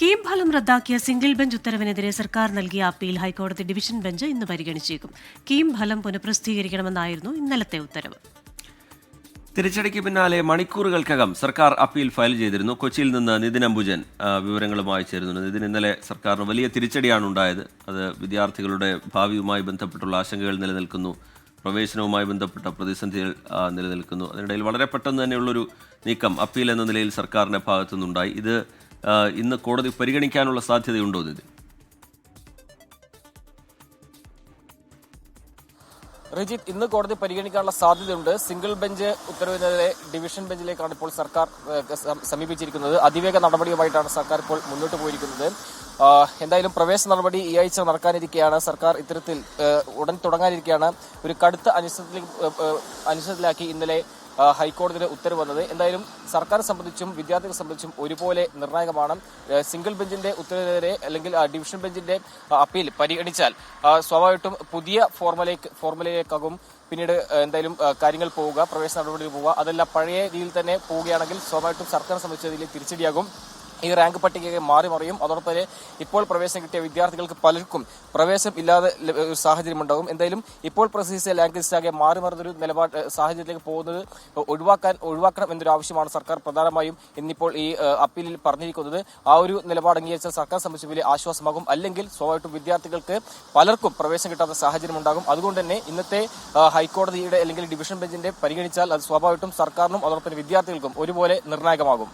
കീം ഫലം റദ്ദാക്കിയ single bench ഉത്തരവിനെതിരെ സർക്കാർ നൽകിയ അപ്പീൽ ഹൈക്കോടതി ഡിവിഷൻ ബെഞ്ച് ഇന്ന് പരിഗണിച്ചേക്കും. കീം ഫലം പുനഃപ്രസിദ്ധീകരിക്കണമെന്നായിരുന്നു ഇന്നലത്തെ ഉത്തരവ്. തിരിച്ചടിക്ക് പിന്നാലെ മണിക്കൂറുകൾക്കകം സർക്കാർ അപ്പീൽ ഫയൽ ചെയ്തിരുന്നു. കൊച്ചിയിൽ നിന്ന് നിതിൻ അംബുജൻ വിവരങ്ങളുമായി ചേരുന്നു നിതിൻ ഇന്നലെ സർക്കാരിന് വലിയ തിരിച്ചടിയാണ് ഉണ്ടായത്. അത് വിദ്യാർത്ഥികളുടെ ഭാവിയുമായി ബന്ധപ്പെട്ടുള്ള ആശങ്കകൾ നിലനിൽക്കുന്നു. പ്രവേശനവുമായി ബന്ധപ്പെട്ട പ്രതിസന്ധികൾ നിലനിൽക്കുന്നു. അതിനിടയിൽ വളരെ പെട്ടെന്ന് തന്നെയുള്ളൊരു നീക്കം അപ്പീൽ എന്ന നിലയിൽ സർക്കാരിന്റെ ഭാഗത്തുനിന്നുണ്ടായി. ഇത് ഇന്ന് കോടതി പരിഗണിക്കാനുള്ള സാധ്യതയുണ്ടോ ഇത് റിജിത്ത് ഇന്ന് കോടതി പരിഗണിക്കാനുള്ള സാധ്യതയുണ്ട്. സിംഗിൾ ബെഞ്ച് ഉത്തരവിനെതിരെ ഡിവിഷൻ ബെഞ്ചിലേക്കാണ് ഇപ്പോൾ സർക്കാർ സമീപിച്ചിരിക്കുന്നത്. അതിവേഗ നടപടിയുമായിട്ടാണ് സർക്കാർ ഇപ്പോൾ മുന്നോട്ട് പോയിരിക്കുന്നത്. എന്തായാലും പ്രവേശന നടപടി ഈ ആഴ്ച നടക്കാനിരിക്കെയാണ്. സർക്കാർ ഇത്തരത്തിൽ ഉടൻ തുടങ്ങാനിരിക്കെയാണ്. ഒരു കടുത്ത അനിശ്ചിതത്തിലേക്ക് അനിശ്ചിതത്തിലാക്കി ഇന്നലെ ഹൈക്കോടതിയുടെ ഉത്തരവ് വന്നത്. എന്തായാലും സർക്കാർ സംബന്ധിച്ചും വിദ്യാർത്ഥികളെ സംബന്ധിച്ചും ഒരുപോലെ നിർണായകമാണ്. സിംഗിൾ ബെഞ്ചിന്റെ ഉത്തരവിനെതിരെ അല്ലെങ്കിൽ ഡിവിഷൻ ബെഞ്ചിന്റെ അപ്പീൽ പരിഗണിച്ചാൽ സ്വാഭാവികമായിട്ടും പുതിയ ഫോർമുലേക്ക് ഫോർമുലയിലേക്കാകും പിന്നീട് എന്തായാലും കാര്യങ്ങൾ പോവുക പ്രവേശന നടപടികൾ പോവുക. അതെല്ലാം പഴയ രീതിയിൽ തന്നെ പോവുകയാണെങ്കിൽ സ്വാഭാവികമായിട്ടും സർക്കാർ സംബന്ധിച്ച് അതിൽ തിരിച്ചടിയാകും. ഈ റാങ്ക് പട്ടികയെ മാറി മറിയും. അതോടൊപ്പം ഇപ്പോൾ പ്രവേശനം കിട്ടിയ വിദ്യാർത്ഥികൾക്ക് പലർക്കും പ്രവേശനം ഇല്ലാതെ ഒരു സാഹചര്യം ഉണ്ടാകും എന്തായാലും ഇപ്പോൾ പ്രസിദ്ധ റാങ്ക് ലിസ്റ്റാകെ മാറി മറിഞ്ഞൊരു നിലപാട് സാഹചര്യത്തിലേക്ക് പോകുന്നത് ഒഴിവാക്കാൻ ഒഴിവാക്കണം എന്നൊരു ആവശ്യമാണ് സർക്കാർ പ്രധാനമായും ഇന്നിപ്പോൾ ഈ അപ്പീലിൽ പറഞ്ഞിരിക്കുന്നത്. ആ ഒരു നിലപാട് അംഗീകരിച്ചാൽ സർക്കാർ സംബന്ധിച്ച് വലിയ ആശ്വാസമാകും. അല്ലെങ്കിൽ സ്വാഭാവികമായിട്ടും വിദ്യാർത്ഥികൾക്ക് പലർക്കും പ്രവേശനം കിട്ടാത്ത സാഹചര്യം ഉണ്ടാകും അതുകൊണ്ട് തന്നെ ഇന്നത്തെ ഹൈക്കോടതിയുടെ അല്ലെങ്കിൽ ഡിവിഷൻ ബെഞ്ചിന്റെ പരിഗണിച്ചാൽ അത് സ്വാഭാവികമായിട്ടും സർക്കാരിനും അതോടൊപ്പം വിദ്യാർത്ഥികൾക്കും ഒരുപോലെ നിർണായകമാകും.